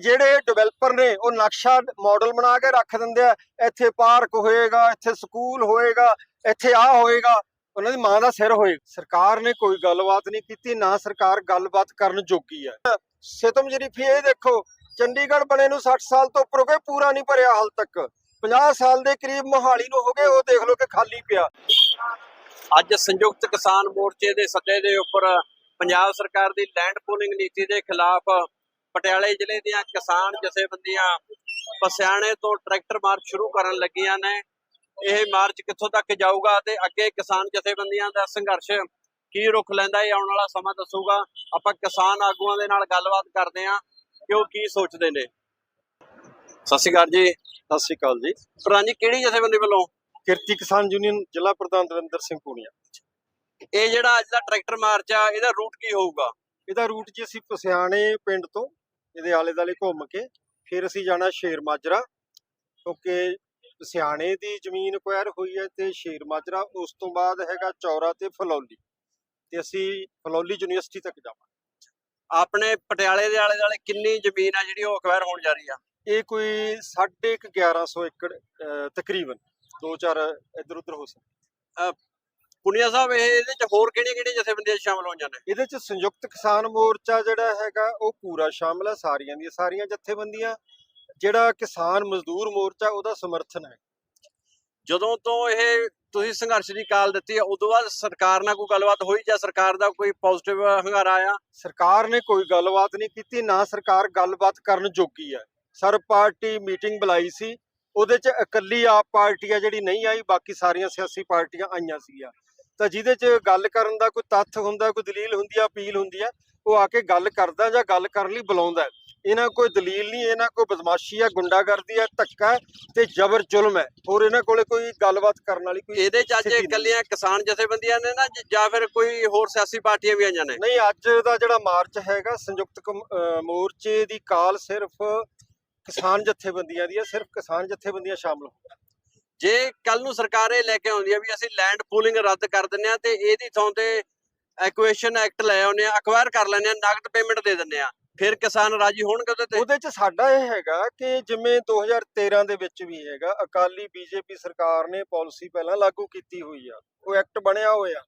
ਜਿਹੜੇ ਡਿਵੈਲਪਰ ਨੇ, ਉਹ ਨਕਸ਼ਾ ਮਾਡਲ ਬਣਾ ਕੇ ਰੱਖ ਦਿੰਦੇ ਆ। ਇੱਥੇ ਪਾਰਕ ਹੋਏਗਾ, ਇੱਥੇ ਸਕੂਲ ਹੋਏਗਾ, ਇੱਥੇ ਆ ਹੋਏਗਾ। ਉਹਨਾਂ ਦੀ ਮਾਂ ਦਾ ਸਿਰ ਹੋਏ ਸਰਕਾਰ ਨੇ ਕੋਈ ਗੱਲਬਾਤ ਨਹੀਂ ਕੀਤੀ, ਨਾ ਸਰਕਾਰ ਗੱਲਬਾਤ ਕਰਨ ਜੋਗੀ ਹੈ ਸਿਤਮ ਜਰੀਫੀ ਇਹ ਦੇਖੋ, ਚੰਡੀਗੜ੍ਹ ਬਣੇ ਨੂੰ 60 ਸਾਲ ਤੋਂ ਉੱਪਰ ਹੋ ਗਏ, ਪੂਰਾ ਨਹੀਂ ਭਰਿਆ ਹਾਲ ਤੱਕ। 50 ਸਾਲ ਦੇ ਕਰੀਬ ਮੋਹਾਲੀ ਨੂੰ ਹੋ ਗਏ, ਉਹ ਦੇਖ ਲਓ ਕਿ ਖਾਲੀ ਪਿਆ। ਅੱਜ ਸੰਯੁਕਤ ਕਿਸਾਨ ਮੋਰਚੇ ਦੇ ਸੱਦੇ ਦੇ ਉੱਪਰ ਪੰਜਾਬ ਸਰਕਾਰ ਦੀ ਲੈਂਡ ਪੂਲਿੰਗ ਨੀਤੀ ਦੇ ਖਿਲਾਫ ਪਟਿਆਲੇ ਜ਼ਿਲ੍ਹੇ ਦੀਆਂ ਕਿਸਾਨ ਜਥੇਬੰਦੀਆਂ ਪਸਿਆਣੇ ਤੋਂ ਟਰੈਕਟਰ ਮਾਰਚ ਸ਼ੁਰੂ ਕਰਨ ਲੱਗੀਆਂ ਨੇ। ਇਹ ਮਾਰਚ ਕਿੱਥੋਂ ਤੱਕ ਜਾਊਗਾ ਤੇ ਅੱਗੇ ਕਿਸਾਨ ਜਥੇਬੰਦੀਆਂ ਦਾ ਸੰਘਰਸ਼ ਕੀ ਰੁਖ ਲੈਂਦਾ ਇਹ ਆਉਣ ਵਾਲਾ ਸਮਾਂ ਦੱਸੂਗਾ। ਆਪਾਂ ਕਿਸਾਨ ਆਗੂਆਂ ਦੇ ਨਾਲ ਗੱਲਬਾਤ ਕਰਦੇ ਹਾਂ ਕਿ ਉਹ ਕੀ ਸੋਚਦੇ ਨੇ। ਸਤਿ ਸ਼੍ਰੀ ਅਕਾਲ ਜੀ। ਸਤਿ ਸ਼੍ਰੀ ਅਕਾਲ ਜੀ। ਪ੍ਰਧਾਨ ਜੀ ਕਿਹੜੀ ਜਥੇਬੰਦੀ ਵੱਲੋਂ? ਕਿਰਤੀ ਕਿਸਾਨ ਯੂਨੀਅਨ ਜ਼ਿਲ੍ਹਾ ਪ੍ਰਧਾਨ ਦਵਿੰਦਰ ਸਿੰਘ ਪੂਨੀਆ। ਇਹ ਜਿਹੜਾ ਅੱਜ ਦਾ ਟਰੈਕਟਰ ਮਾਰਚ ਆ ਇਹਦਾ ਰੂਟ ਕੀ ਹੋਊਗਾ? ਇਹਦਾ ਰੂਟ ਜੀ ਅਸੀਂ ਪਸਿਆਣੇ ਪਿੰਡ ਤੋਂ ਇਹਦੇ ਆਲੇ ਦਾਲੇ ਘੁੰਮ ਕੇ ਫਿਰ ਅਸੀਂ ਜਾਣਾ ਸ਼ੇਰ ਮਾਜਰਾ ਕਿਉਂਕਿ ਪਸਿਆਣੇ ਦੀ ਜ਼ਮੀਨ ਅਕਵਾਇਰ ਹੋਈ ਹੈ ਤੇ ਸ਼ੇਰ ਮਾਜਰਾ ਉਸ ਤੋਂ ਬਾਅਦ ਹੈਗਾ ਚੌਰਾ ਤੇ ਫਲੌਲੀ ਤੇ ਅਸੀਂ ਫਲੌਲੀ ਯੂਨੀਵਰਸਿਟੀ ਤੱਕ ਜਾਵਾਂਗੇ। ਆਪਣੇ ਪਟਿਆਲੇ ਦੇ ਆਲੇ ਦੁਆਲੇ ਕਿੰਨੀ ਜ਼ਮੀਨ ਆ ਜਿਹੜੀ ਉਹ ਅਕਵਾਇਰ ਹੋਣ ਜਾ ਰਹੀ ਆ? ਇਹ ਕੋਈ 1150 ਏਕੜ ਤਕਰੀਬਨ ਦੋ ਚਾਰ ਇੱਧਰ ਉੱਧਰ ਹੋ ਸਕਦਾ। ਪੁਨੀਆ ਸਾਹਿਬ ਇਹ ਇਹਦੇ ਚ ਹੋਰ ਕਿਹੜੀਆਂ ਕਿਹੜੀਆਂ ਜਥੇਬੰਦੀਆਂ ਸ਼ਾਮਲ ਹੋਈਆਂ ਨੇ ਇਹਦੇ ਚ ਸੰਯੁਕਤ ਕਿਸਾਨ ਮੋਰਚਾ ਜਿਹੜਾ ਹੈਗਾ ਉਹ ਪੂਰਾ ਸ਼ਾਮਲ ਹੈ ਸਾਰੀਆਂ ਦੀਆਂ ਸਾਰੀਆਂ ਜਥੇਬੰਦੀਆਂ। ਜਿਹੜਾ ਕਿਸਾਨ ਮਜ਼ਦੂਰ ਮੋਰਚਾ ਉਹਦਾ ਸਮਰਥਨ ਹੈ। ਜਦੋਂ ਤੋਂ ਇਹ ਤੁਸੀਂ ਸੰਘਰਸ਼ ਦੀ ਕਾਲ ਦਿੱਤੀ ਆ ਉਦੋਂ ਬਾਅਦ ਸਰਕਾਰ ਨਾਲ ਕੋਈ ਗੱਲਬਾਤ ਹੋਈ ਜਾਂ ਸਰਕਾਰ ਦਾ ਕੋਈ ਪੋਜ਼ਿਟਿਵ ਹੰਗਾਰਾ ਆਇਆ? ਸਰਕਾਰ ਨੇ ਕੋਈ ਗੱਲਬਾਤ ਨਹੀਂ ਕੀਤੀ ਨਾ ਸਰਕਾਰ ਗੱਲਬਾਤ ਕਰਨ ਜੋਗੀ ਹੈ। ਸਰਬ ਪਾਰਟੀ ਮੀਟਿੰਗ ਬੁਲਾਈ ਸੀ ਉਹਦੇ ਚ ਇਕੱਲੀ ਆਪ ਪਾਰਟੀ ਆ ਜਿਹੜੀ ਨਹੀਂ ਆਈ ਬਾਕੀ ਸਾਰੀਆਂ ਸਿਆਸੀ ਪਾਰਟੀਆਂ ਆਈਆਂ ਸੀਗੀਆਂ। ਤਾਂ ਜਿਹਦੇ ਚ ਗੱਲ ਕਰਨ ਦਾ ਕੋਈ ਤੱਥ ਹੁੰਦਾ ਕੋਈ ਦਲੀਲ ਹੁੰਦੀ ਆ ਅਪੀਲ ਹੁੰਦੀ ਆ ਉਹ ਆ ਕੇ ਗੱਲ ਕਰਦਾ ਜਾਂ ਗੱਲ ਕਰਨ ਲਈ ਬੁਲਾਉਂਦਾ। ਇਹਨਾਂ ਕੋਈ ਦਲੀਲ ਨਹੀਂ ਇਹਨਾਂ ਕੋਈ ਬਦਮਾਸ਼ੀ ਆ ਗੁੰਡਾਗਰਦੀ ਆ ਧੱਕਾ ਤੇ ਜ਼ਬਰ ਜ਼ੁਲਮ ਹੈ ਹੋਰ ਇਹਨਾਂ ਕੋਲੇ ਕੋਈ ਗੱਲਬਾਤ ਕਰਨ ਵਾਲੀ ਕੋਈ ਇਹਦੇ ਚ ਅੱਜ। ਇਕੱਲੀਆਂ ਕਿਸਾਨ ਜਥੇਬੰਦੀਆਂ ਨੇ ਨਾ ਜ- ਫਿਰ ਕੋਈ ਹੋਰ ਸਿਆਸੀ ਪਾਰਟੀਆਂ ਵੀ ਆਈਆਂ ਨੇ ਨਹੀਂ ਅੱਜ ਦਾ ਜਿਹੜਾ ਮਾਰਚ ਹੈਗਾ ਸੰਯੁਕਤ ਮੋਰਚੇ ਦੀ ਕਾਲ ਸਿਰਫ ਕਿਸਾਨ ਜਥੇਬੰਦੀਆਂ ਦੀ ਹੈ ਸਿਰਫ ਕਿਸਾਨ ਜਥੇਬੰਦੀਆਂ ਸ਼ਾਮਲ ਹੋਣ ਜੇ ਕੱਲ ਨੂੰ ਸਰਕਾਰ ਇਹ ਲੈ ਕੇ ਆਉਂਦੀ ਆ ਵੀ ਅਸੀਂ ਲੈਂਡ ਪੂਲਿੰਗ ਰੱਦ ਕਰ ਦਿੰਨੇ ਆ ਤੇ ਇਹਦੀ ਥਾਂ ਤੇ ਐਕੁਏਸ਼ਨ ਐਕਟ ਲੈ ਆਉਂਦੇ ਆ ਅਕਵਾਇਰ ਕਰ ਲੈਂਦੇ ਆ, ਨਗਦ ਪੇਮੈਂਟ ਦੇ ਦਿੰਨੇ ਆ, ਫਿਰ ਕਿਸਾਨ ਰਾਜੀ ਹੋਣਗੇ ਉਹਦੇ ਤੇ? ਉਹਦੇ ਚ ਸਾਡਾ ਇਹ ਹੈਗਾ ਕਿ ਜਿਵੇਂ 2013 ਦੇ ਵਿੱਚ ਵੀ ਹੈਗਾ, ਅਕਾਲੀ ਬੀਜੇਪੀ ਸਰਕਾਰ ਨੇ ਪਾਲਿਸੀ ਪਹਿਲਾਂ ਲਾਗੂ ਕੀਤੀ ਹੋਈ ਆ, ਉਹ ਐਕਟ ਬਣਿਆ ਹੋਇਆ।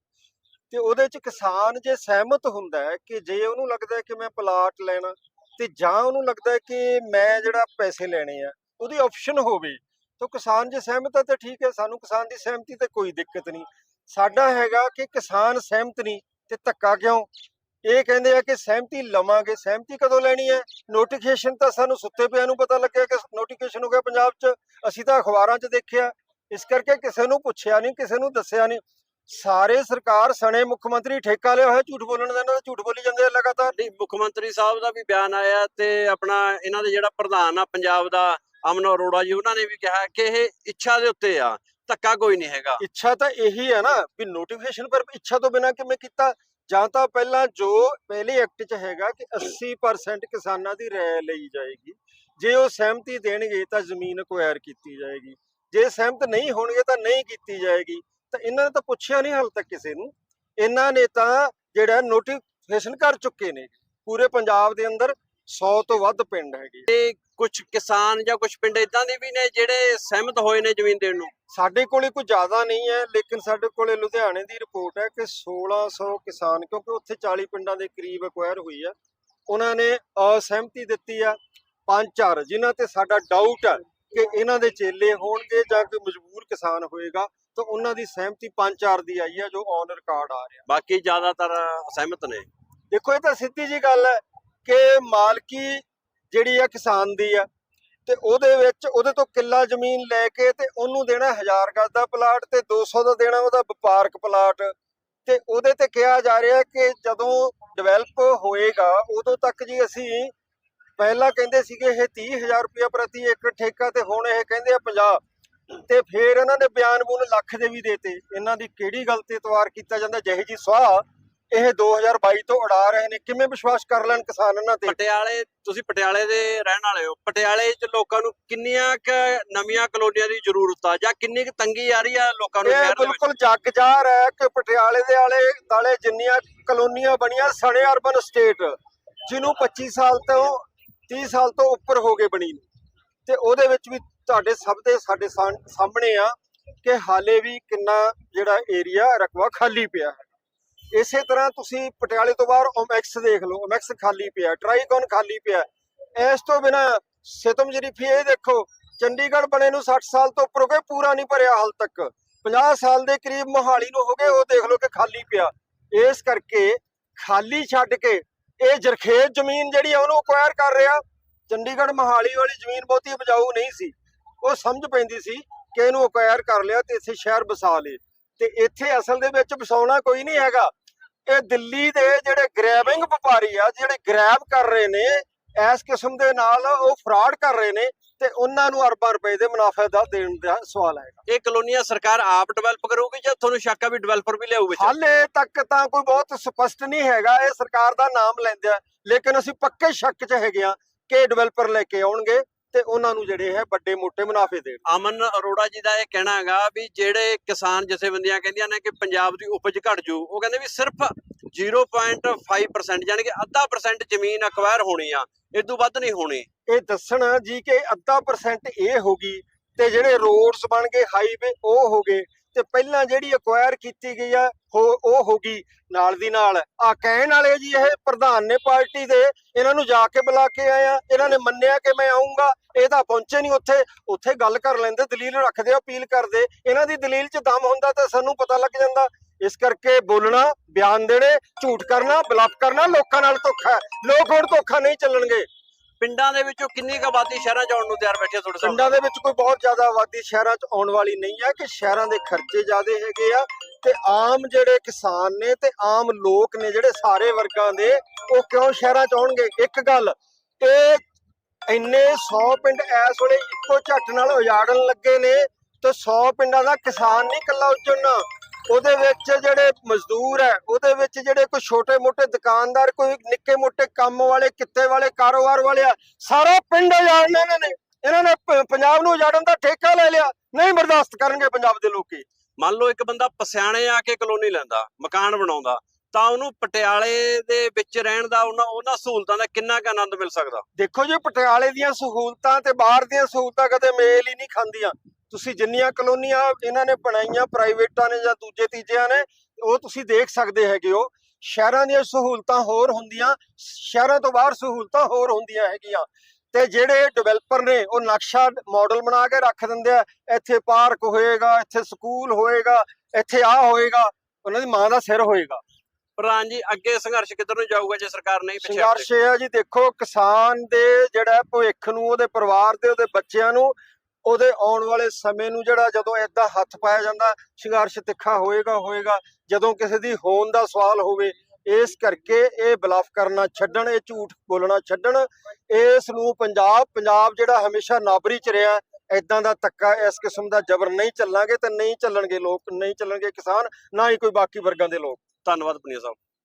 ਤੇ ਉਹਦੇ ਚ ਕਿਸਾਨ ਜੇ ਸਹਿਮਤ ਹੁੰਦਾ ਹੈ ਕਿ ਜੇ ਉਹਨੂੰ ਲੱਗਦਾ ਹੈ ਕਿ ਮੈਂ ਪਲਾਟ ਲੈਣਾ, ਤੇ ਜਾਂ ਉਹਨੂੰ ਲੱਗਦਾ ਹੈ ਕਿ ਮੈਂ ਜਿਹੜਾ ਪੈਸੇ ਲੈਣੇ ਆ, ਉਹਦੀ ਆਪਸ਼ਨ ਹੋਵੇ ਤਾਂ ਕਿਸਾਨ ਜੇ ਸਹਿਮਤ ਹੈ ਤਾਂ ਠੀਕ ਹੈ, ਸਾਨੂੰ ਕਿਸਾਨ ਦੀ ਸਹਿਮਤੀ ਤੇ ਕੋਈ ਦਿੱਕਤ ਨਹੀਂ। ਸਾਡਾ ਹੈਗਾ ਕਿ ਕਿਸਾਨ ਸਹਿਮਤ ਨਹੀਂ ਤੇ ਧੱਕਾ ਕਿਉਂ? ਇਹ ਕਹਿੰਦੇ ਆ ਕਿ ਸਹਿਮਤੀ ਲਵਾਂਗੇ। ਸਹਿਮਤੀ ਕਦੋਂ ਲੈਣੀ ਹੈ? ਨੋਟੀਫਿਕੇਸ਼ਨ ਤਾਂ ਸਾਨੂੰ ਸੁੱਤੇ ਪਿਆ ਨੂੰ ਪਤਾ ਲੱਗਿਆ ਕਿ ਨੋਟੀਫਿਕੇਸ਼ਨ ਹੋ ਗਿਆ ਪੰਜਾਬ 'ਚ। ਅਸੀਂ ਤਾਂ ਅਖਬਾਰਾਂ 'ਚ ਦੇਖਿਆ। ਇਸ ਕਰਕੇ ਕਿਸੇ ਨੂੰ ਪੁੱਛਿਆ ਨਹੀਂ, ਕਿਸੇ ਨੂੰ ਦੱਸਿਆ ਨਹੀਂ। ਸਾਰੇ ਸਰਕਾਰ ਸਣੇ ਮੁੱਖ ਮੰਤਰੀ ਠੇਕਾ ਲਿਆ ਹੋਇਆ, ਝੂਠ ਬੋਲਣ ਦਾ ਇਹਨਾਂ ਦਾ ਝੂਠ ਬੋਲੀ ਜਾਂਦੇ ਆ ਲਗਾਤਾਰ। ਮੁੱਖ ਮੰਤਰੀ ਸਾਹਿਬ ਦਾ ਵੀ ਬਿਆਨ ਆਇਆ ਤੇ ਆਪਣਾ ਇਹਨਾਂ ਦੇ ਜਿਹੜਾ ਪ੍ਰਧਾਨ ਆ ਪੰਜਾਬ ਦਾ ਅਮਨ ਅਰੋੜਾ ਜੀ, ਉਹਨਾਂ ਨੇ ਵੀ ਕਿਹਾ ਕਿ ਇਹ ਇੱਛਾ ਦੇ ਉੱਤੇ ਆ, ਧੱਕਾ ਕੋਈ ਨਹੀਂ ਹੈਗਾ। ਇੱਛਾ ਤਾਂ ਇਹੀ ਹੈ ਨਾ ਵੀ ਨੋਟੀਫਿਕੇਸ਼ਨ ਪਰ ਇੱਛਾ ਤੋਂ ਬਿਨਾ ਕਿਵੇਂ ਕੀਤਾ? ਜਾਂ ਤਾਂ ਪਹਿਲਾਂ ਜੋ ਪਹਿਲੇ ਐਕਟ 'ਚ ਹੈਗਾ ਕਿ 80% ਕਿਸਾਨਾਂ ਦੀ ਰਾਏ ਲਈ ਜਾਏਗੀ। ਜੇ ਉਹ ਸਹਿਮਤੀ ਦੇਣਗੇ ਤਾਂ ਜ਼ਮੀਨ ਅਕਵਾਇਰ ਕੀਤੀ ਜਾਏਗੀ। ਜੇ ਸਹਿਮਤ ਨਹੀਂ ਹੋਣਗੇ ਤਾਂ ਨਹੀਂ ਕੀਤੀ ਜਾਏਗੀ। ਤਾਂ ਇਹਨਾਂ ਨੇ ਤਾਂ ਪੁੱਛਿਆ ਨਹੀਂ ਹਾਲ ਤੱਕ ਕਿਸੇ ਨੂੰ। ਇਹਨਾਂ ਨੇ ਤਾਂ ਜਿਹੜਾ ਨੋਟੀਫਿਕੇਸ਼ਨ ਕਰ ਚੁੱਕੇ ਨੇ, ਪੂਰੇ ਪੰਜਾਬ ਦੇ ਅੰਦਰ 100 ਤੋਂ ਵੱਧ ਪਿੰਡ ਹੈਗੇ। ਕੁਝ ਕਿਸਾਨ ਜਾਂ ਕੁਝ ਪਿੰਡ ਇਦਾਂ ਦੇ ਵੀ ਨੇ ਜਿਹੜੇ ਸਹਿਮਤ ਹੋਏ ਨੇ ਜ਼ਮੀਨ ਦੇਣ ਨੂੰ? ਸਾਡੇ ਕੋਲੇ ਕੋਈ ਜ਼ਿਆਦਾ ਨਹੀਂ ਹੈ ਲੇਕਿਨ ਸਾਡੇ ਕੋਲੇ ਲੁਧਿਆਣੇ ਦੀ ਰਿਪੋਰਟ ਹੈ ਕਿ 1600 ਕਿਸਾਨ ਕਿਉਂਕਿ ਉੱਥੇ 40 ਪਿੰਡਾਂ ਦੇ ਕਰੀਬ ਅਕਵਾਇਰ ਹੋਈ ਆ ਉਹਨਾਂ ਨੇ ਅਸਹਿਮਤੀ ਦਿੱਤੀ ਆ। ਪੰਜ ਚਾਰ ਜਿਨ੍ਹਾਂ ਤੇ ਸਾਡਾ ਡਾਊਟ ਹੈ ਕਿ ਇਹਨਾਂ ਦੇ ਚੇਲੇ ਹੋਣਗੇ ਜਾਂ ਕੋਈ ਮਜਬੂਰ ਕਿਸਾਨ ਹੋਏਗਾ ਤਾਂ ਉਹਨਾਂ ਦੀ ਸਹਿਮਤੀ ਪੰਜ ਚਾਰ ਦੀ ਆਈ ਆ ਜੋ ਔਨ ਰਿਕਾਰਡ ਆ ਰਿਹਾ। ਬਾਕੀ ਜ਼ਿਆਦਾਤਰ ਸਹਿਮਤ ਨੇ। ਦੇਖੋ ਇਹ ਤਾਂ ਸਿੱਧੀ ਜੀ ਗੱਲ ਹੈ ਕਿ ਮਾਲਕੀ ਜਿਹੜੀ ਆ ਕਿਸਾਨ ਦੀ ਆ, ਤੇ ਉਹਦੇ ਵਿੱਚ ਉਹਦੇ ਤੋਂ ਕਿੱਲਾ ਜ਼ਮੀਨ ਲੈ ਕੇ ਤੇ ਉਹਨੂੰ ਦੇਣਾ 1000 ਗਜ਼ ਦਾ ਪਲਾਟ ਤੇ 200 ਦਾ ਦੇਣਾ ਉਹਦਾ ਵਪਾਰਕ ਪਲਾਟ। ਤੇ ਉਹਦੇ ਤੇ ਕਿਹਾ ਜਾ ਰਿਹਾ ਕਿ ਜਦੋਂ ਡਿਵੈਲਪ ਹੋਏਗਾ, ਉਦੋਂ ਤੱਕ ਜੀ ਅਸੀਂ ਪਹਿਲਾਂ ਕਹਿੰਦੇ ਸੀਗੇ ਇਹ 30000 ਰੁਪਇਆ ਪ੍ਰਤੀ ਏਕੜ ਠੇਕਾ ਤੇ ਹੁਣ ਇਹ ਕਹਿੰਦੇ ਆ 50 ਤੇ ਫਿਰ ਇਹਨਾਂ ਨੇ ਬਿਆਨ ਬੂਨ ਲੱਖ ਦੇ ਵੀ ਦੇਤੇ ਇਹਨਾਂ ਦੀ ਕਿਹੜੀ ਗੱਲ ਤੇ ਇਤਵਾਰ ਕੀਤਾ ਜਾਂਦਾ? ਜਿਹੇ ਜੀ ਸਵਾਹ। ਇਹ 2022 ਤੋਂ ਉਡਾ ਰਹੇ ਨੇ। ਕਿਵੇਂ ਵਿਸ਼ਵਾਸ ਕਰ ਲੈਣ ਕਿਸਾਨ ਇਹਨਾਂ ਤੇ? ਪਟਿਆਲੇ ਤੁਸੀਂ ਪਟਿਆਲੇ ਦੇ ਰਹਿਣ ਵਾਲੇ ਹੋ। ਪਟਿਆਲੇ 'ਚ ਲੋਕਾਂ ਨੂੰ ਕਿੰਨੀਆਂ ਕ ਨਵੀਆਂ ਕਲੋਨੀਆਂ ਦੀ ਜ਼ਰੂਰਤ ਆ? ਜਾਂ ਕਿੰਨੀ ਕੁ ਤੰਗੀ ਆ ਰਹੀ ਆ ਲੋਕਾਂ ਨੂੰ ਸ਼ਹਿਰ ਦੇ ਬਿਲਕੁਲ ਜੱਗ ਜਾਹਰ ਹੈ ਕਿ ਪਟਿਆਲੇ ਦੇ ਆਲੇ ਦਾਲੇ ਜਿੰਨੀਆਂ ਕਲੋਨੀਆਂ ਬਣੀਆਂ ਸਣੇ ਅਰਬਨ ਸਟੇਟ ਜਿਹਨੂੰ 25 ਸਾਲ ਤੋਂ 30 ਸਾਲ ਤੋਂ ਉੱਪਰ ਹੋ ਗਏ ਬਣੀ ਨੂੰ। ਤੇ ਉਹਦੇ ਵਿੱਚ ਵੀ ਤੁਹਾਡੇ ਸਭ ਦੇ ਸਾਡੇ ਸਾਹਮ- ਸਾਹਮਣੇ ਆ ਕਿ ਹਾਲੇ ਵੀ ਕਿੰਨਾ ਜਿਹੜਾ ਏਰੀਆ ਰਕਬਾ ਖਾਲੀ ਪਿਆ ਹੈ। ਇਸੇ ਤਰ੍ਹਾਂ ਤੁਸੀਂ ਪਟਿਆਲੇ ਤੋਂ ਬਾਹਰ ਓਮੈਕਸ ਦੇਖ ਲਓ, ਓਮੈਕਸ ਖਾਲੀ ਪਿਆ, ਟਰਾਈਕਨ ਖਾਲੀ ਪਿਆ। ਇਸ ਤੋਂ ਬਿਨਾ ਸਿਤਮ ਜਰੀਫੀ, ਇਹ ਦੇਖੋ, ਚੰਡੀਗੜ੍ਹ ਬਣੇ ਨੂੰ 60 ਸਾਲ ਤੋਂ ਉੱਪਰ ਹੋ ਗਏ, ਪੂਰਾ ਨਹੀਂ ਭਰਿਆ ਹਾਲ ਤੱਕ। 50 ਸਾਲ ਦੇ ਕਰੀਬ ਮੋਹਾਲੀ ਨੂੰ ਹੋ ਗਏ, ਉਹ ਦੇਖ ਲਓ ਕਿ ਖਾਲੀ ਪਿਆ। ਇਸ ਕਰਕੇ ਖਾਲੀ ਛੱਡ ਕੇ ਇਹ ਜਰਖੇਜ਼ ਜ਼ਮੀਨ ਜਿਹੜੀ ਆ, ਉਹਨੂੰ ਅਕਵਾਇਰ ਕਰ ਰਿਹਾ। ਚੰਡੀਗੜ੍ਹ ਮੋਹਾਲੀ ਵਾਲੀ ਜ਼ਮੀਨ ਬਹੁਤੀ ਉਪਜਾਊ ਨਹੀਂ ਸੀ। ਉਹ ਸਮਝ ਪੈਂਦੀ ਸੀ ਕਿ ਇਹਨੂੰ ਅਕਵਾਇਰ ਕਰ ਲਿਆ ਤੇ ਇੱਥੇ ਸ਼ਹਿਰ ਵਸਾ ਲਏ। ਤੇ ਇੱਥੇ ਅਸਲ ਦੇ ਵਿੱਚ ਵਸਾਉਣਾ ਕੋਈ ਨਹੀਂ ਹੈਗਾ। ਇਹ ਦਿੱਲੀ ਦੇ ਜਿਹੜੇ ਗ੍ਰੈਬਿੰਗ ਵਪਾਰੀ ਆ ਜਿਹੜੇ ਗ੍ਰੈਬ ਕਰ ਰਹੇ ਨੇ ਇਸ ਕਿਸਮ ਦੇ ਨਾਲ ਉਹ ਫਰਾਡ ਕਰ ਰਹੇ ਨੇ ਤੇ ਉਹਨਾਂ ਨੂੰ ਅਰਬਾਂ ਰੁਪਏ ਦੇ ਮੁਨਾਫੇ ਦਾ ਦੇਣ ਦਾ ਸਵਾਲ ਹੈਗਾ ਇਹ ਕਲੋਨੀਆਂ ਸਰਕਾਰ ਆਪ ਡਿਵੈਲਪ ਕਰੂਗੀ ਜਾਂ ਤੁਹਾਨੂੰ ਸ਼ੱਕ ਆ ਵੀ ਡਿਵੈਲਪਰ ਵੀ ਲਿਆਊ ਵਿੱਚ? ਹਾਲੇ ਤੱਕ ਤਾਂ ਕੋਈ ਬਹੁਤ ਸਪਸ਼ਟ ਨਹੀਂ ਹੈਗਾ ਇਹ ਸਰਕਾਰ ਦਾ ਨਾਮ ਲੈਂਦੇ ਆ ਲੇਕਿਨ ਅਸੀਂ ਪੱਕੇ ਸ਼ੱਕ 'ਚ ਹੈਗੇ ਆ ਕਿ ਡਿਵੈਲਪਰ ਲੈ ਕੇ ਆਉਣਗੇ। ਤੇ ਉਹਨਾਂ ਨੂੰ ਜਿਹੜੇ ਹੈ ਵੱਡੇ ਮੋਟੇ ਮੁਨਾਫੇ ਦੇਣ। ਅਮਨ ਅਰੋੜਾ ਜੀ ਦਾ ਇਹ ਕਹਿਣਾ ਹੈਗਾ ਵੀ ਜਿਹੜੇ ਕਿਸਾਨ ਜਥੇਬੰਦੀਆਂ ਕਹਿੰਦੀਆਂ ਨੇ ਕਿ ਪੰਜਾਬ ਦੀ ਉਪਜ ਘਟ ਜੂ ਉਹ ਕਹਿੰਦੇ ਵੀ ਸਿਰਫ 0.5% ਯਾਨੀ ਕਿ ਅੱਧਾ ਪਰਸੈਂਟ ਜ਼ਮੀਨ ਅਕਵਾਇਰ ਹੋਣੀ ਆ ਇਸ ਤੋਂ ਵੱਧ ਨਹੀਂ ਹੋਣੀ। ਇਹ ਦੱਸਣ ਜੀ ਕਿ ਅੱਧਾ ਪਰਸੈਂਟ ਇਹ ਹੋ ਗਈ ਤੇ ਜਿਹੜੇ ਰੋਡਸ ਬਣ ਗਏ ਹਾਈਵੇ ਉਹ ਹੋ ਗਏ ਤੇ ਪਹਿਲਾਂ ਜਿਹੜੀ ਅਕਵਾਇਰ ਕੀਤੀ ਗਈ ਆ ਉਹ ਹੋ ਗਈ ਨਾਲ ਦੀ ਨਾਲ। ਆ ਕਹਿਣ ਵਾਲੇ ਜੀ ਇਹ ਪ੍ਰਧਾਨ ਨੇ ਪਾਰਟੀ ਦੇ, ਇਹਨਾਂ ਨੂੰ ਜਾ ਕੇ ਬੁਲਾ ਕੇ ਆਇਆ ਇਹਨਾਂ ਨੇ ਮੰਨਿਆ ਕਿ ਮੈਂ ਆਉਂਗਾ ਇਹ ਤਾਂ ਪਹੁੰਚੇ ਨਹੀਂ ਉੱਥੇ ਉੱਥੇ ਗੱਲ ਕਰ ਲੈਂਦੇ, ਦਲੀਲ ਰੱਖਦੇ, ਅਪੀਲ ਕਰਦੇ। ਇਹਨਾਂ ਦੀ ਦਲੀਲ 'ਚ ਦਮ ਹੁੰਦਾ ਤਾਂ ਸਾਨੂੰ ਪਤਾ ਲੱਗ ਜਾਂਦਾ। ਇਸ ਕਰਕੇ ਬੋਲਣਾ, ਬਿਆਨ ਦੇਣੇ, ਝੂਠ ਕਰਨਾ, ਬਲਫ ਕਰਨਾ, ਲੋਕਾਂ ਨਾਲ ਧੋਖਾ ਲੋਕ ਹੁਣ ਧੋਖਾ ਨਹੀਂ ਚੱਲਣਗੇ। ਪਿੰਡਾਂ ਦੇ ਵਿੱਚੋਂ ਕਿੰਨੀ ਕੁ ਆਬਾਦੀ ਸ਼ਹਿਰਾਂ 'ਚ ਆਉਣ ਨੂੰ ਤਿਆਰ ਬੈਠੀ ਆ ਤੁਹਾਡੇ ਸਾਹਮਣੇ? ਪਿੰਡਾਂ ਦੇ ਵਿੱਚ ਕੋਈ ਬਹੁਤ ਜ਼ਿਆਦਾ ਆਬਾਦੀ ਸ਼ਹਿਰਾਂ 'ਚ ਆਉਣ ਵਾਲੀ ਨਹੀਂ ਹੈ ਕਿ ਸ਼ਹਿਰਾਂ ਦੇ ਖਰਚੇ ਜ਼ਿਆਦੇ ਹੈਗੇ ਆ ਤੇ ਆਮ ਜਿਹੜੇ ਕਿਸਾਨ ਨੇ ਤੇ ਆਮ ਲੋਕ ਨੇ ਜਿਹੜੇ ਸਾਰੇ ਵਰਗਾਂ ਦੇ ਉਹ ਕਿਉਂ ਸ਼ਹਿਰਾਂ 'ਚ ਆਉਣਗੇ? ਇੱਕ ਗੱਲ ਇਹ ਇੰਨੇ 100 ਪਿੰਡ ਇਸ ਵੇਲੇ ਇੱਕੋ ਝੱਟ ਨਾਲ ਉਜਾੜਨ ਲੱਗੇ ਨੇ ਤੇ 100 ਪਿੰਡਾਂ ਦਾ ਕਿਸਾਨ ਨਹੀਂ ਇਕੱਲਾ ਉੱਜੜਨਾ। ਉਹਦੇ ਵਿੱਚ ਜਿਹੜੇ ਮਜ਼ਦੂਰ ਹੈ ਉਹਦੇ ਵਿੱਚ ਜਿਹੜੇ ਕੋਈ ਛੋਟੇ-ਮੋਟੇ ਦੁਕਾਨਦਾਰ ਕੋਈ ਨਿੱਕੇ-ਮੋਟੇ ਕੰਮ ਵਾਲੇ ਕਿੱਤੇ ਵਾਲੇ ਕਾਰੋਬਾਰ ਵਾਲੇ ਆ ਸਾਰਾ ਪਿੰਡ ਉਜਾੜਨੇ ਇਹਨਾਂ ਨੇ। ਇਹਨਾਂ ਨੇ ਪੰਜਾਬ ਨੂੰ ਉਜਾੜਨ ਦਾ ਠੇਕਾ ਲੈ ਲਿਆ ਨਹੀਂ ਬਰਦਾਸ਼ਤ ਕਰਨਗੇ ਪੰਜਾਬ ਦੇ ਲੋਕੀ। ਮੰਨ ਲਓ ਇੱਕ ਬੰਦਾ ਪਸਿਆਣੇ ਆ ਕੇ ਕਲੋਨੀ ਲੈਂਦਾ ਮਕਾਨ ਬਣਾਉਂਦਾ ਤਾਂ ਉਹਨੂੰ ਪਟਿਆਲੇ ਦੇ ਵਿੱਚ ਰਹਿਣ ਦਾ ਉਹਨਾਂ ਉਹਨਾਂ ਸਹੂਲਤਾਂ ਦਾ ਕਿੰਨਾ ਕੁ ਆਨੰਦ ਮਿਲ ਸਕਦਾ? ਦੇਖੋ ਜੀ ਪਟਿਆਲੇ ਦੀਆਂ ਸਹੂਲਤਾਂ ਤੇ ਬਾਹਰ ਦੀਆਂ ਸਹੂਲਤਾਂ ਕਦੇ ਮੇਲ ਹੀ ਨਹੀਂ ਖਾਂਦੀਆਂ। ਤੁਸੀਂ ਜਿੰਨੀਆਂ ਕਲੋਨੀਆਂ ਇਹਨਾਂ ਨੇ ਬਣਾਈਆਂ ਪ੍ਰਾਈਵੇਟਾਂ ਨੇ ਜਾਂ ਦੂਜੇ ਤੀਜਿਆਂ ਨੇ ਉਹ ਤੁਸੀਂ ਦੇਖ ਸਕਦੇ ਹੈਗੇ ਹੋ। ਸ਼ਹਿਰਾਂ ਦੀਆਂ ਸਹੂਲਤਾਂ ਹੋਰ ਹੁੰਦੀਆਂ ਸ਼ਹਿਰਾਂ ਤੋਂ ਬਾਹਰ ਸਹੂਲਤਾਂ ਹੋਰ ਹੁੰਦੀਆਂ ਹੈਗੀਆਂ। ਤੇ ਜਿਹੜੇ ਡਿਵੈਲਪਰ ਨੇ ਉਹ ਨਕਸ਼ਾ ਮਾਡਲ ਬਣਾ ਕੇ ਰੱਖ ਦਿੰਦੇ ਆ। ਇੱਥੇ ਪਾਰਕ ਹੋਏਗਾ ਇੱਥੇ ਸਕੂਲ ਹੋਏਗਾ ਇੱਥੇ ਆ ਹੋਏਗਾ ਉਹਨਾਂ ਦੀ ਮਾਂ ਦਾ ਸਿਰ ਹੋਏਗਾ। ਪ੍ਰਧਾਨ ਜੀ ਅੱਗੇ ਸੰਘਰਸ਼ ਕਿੱਧਰ ਨੂੰ ਜਾਊਗਾ ਜੇ ਸਰਕਾਰ ਨਹੀਂ ਪਿੱਛੇ? ਸੰਘਰਸ਼ ਇਹ ਆ ਜੀ ਦੇਖੋ ਕਿਸਾਨ ਦੇ ਜਿਹੜਾ ਭਵਿੱਖ ਨੂੰ ਉਹਦੇ ਪਰਿਵਾਰ ਦੇ ਉਹਦੇ ਬੱਚਿਆਂ ਨੂੰ ਉਹਦੇ ਆਉਣ ਵਾਲੇ ਸਮੇਂ ਨੂੰ ਜਿਹੜਾ ਜਦੋਂ ਏਦਾਂ ਹੱਥ ਪਾਇਆ ਜਾਂਦਾ, ਸੰਘਰਸ਼ ਤਿੱਖਾ ਹੋਏਗਾ ਹੋਏਗਾ। ਜਦੋਂ ਕਿਸੇ ਦੀ ਹੋਣ ਦਾ ਸਵਾਲ ਹੋਵੇ, ਇਸ ਕਰਕੇ ਇਹ ਬਲਫ ਕਰਨਾ ਛੱਡਣ, ਇਹ ਝੂਠ ਬੋਲਣਾ ਛੱਡਣ। ਇਸ ਨੂੰ ਪੰਜਾਬ ਪੰਜਾਬ ਜਿਹੜਾ ਹਮੇਸ਼ਾ ਨਾਬਰੀ ਚ ਰਿਹਾ, ਏਦਾਂ ਦਾ ਧੱਕਾ ਇਸ ਕਿਸਮ ਦਾ ਜ਼ਬਰ ਨਹੀਂ ਚੱਲਾਂਗੇ ਤੇ ਨਹੀਂ ਚੱਲਣਗੇ ਲੋਕ, ਨਹੀਂ ਚੱਲਣਗੇ ਕਿਸਾਨ, ਨਾ ਹੀ ਕੋਈ ਬਾਕੀ ਵਰਗਾਂ ਦੇ ਲੋਕ। ਧੰਨਵਾਦ ਪੁਨੀਆ ਸਾਹਿਬ।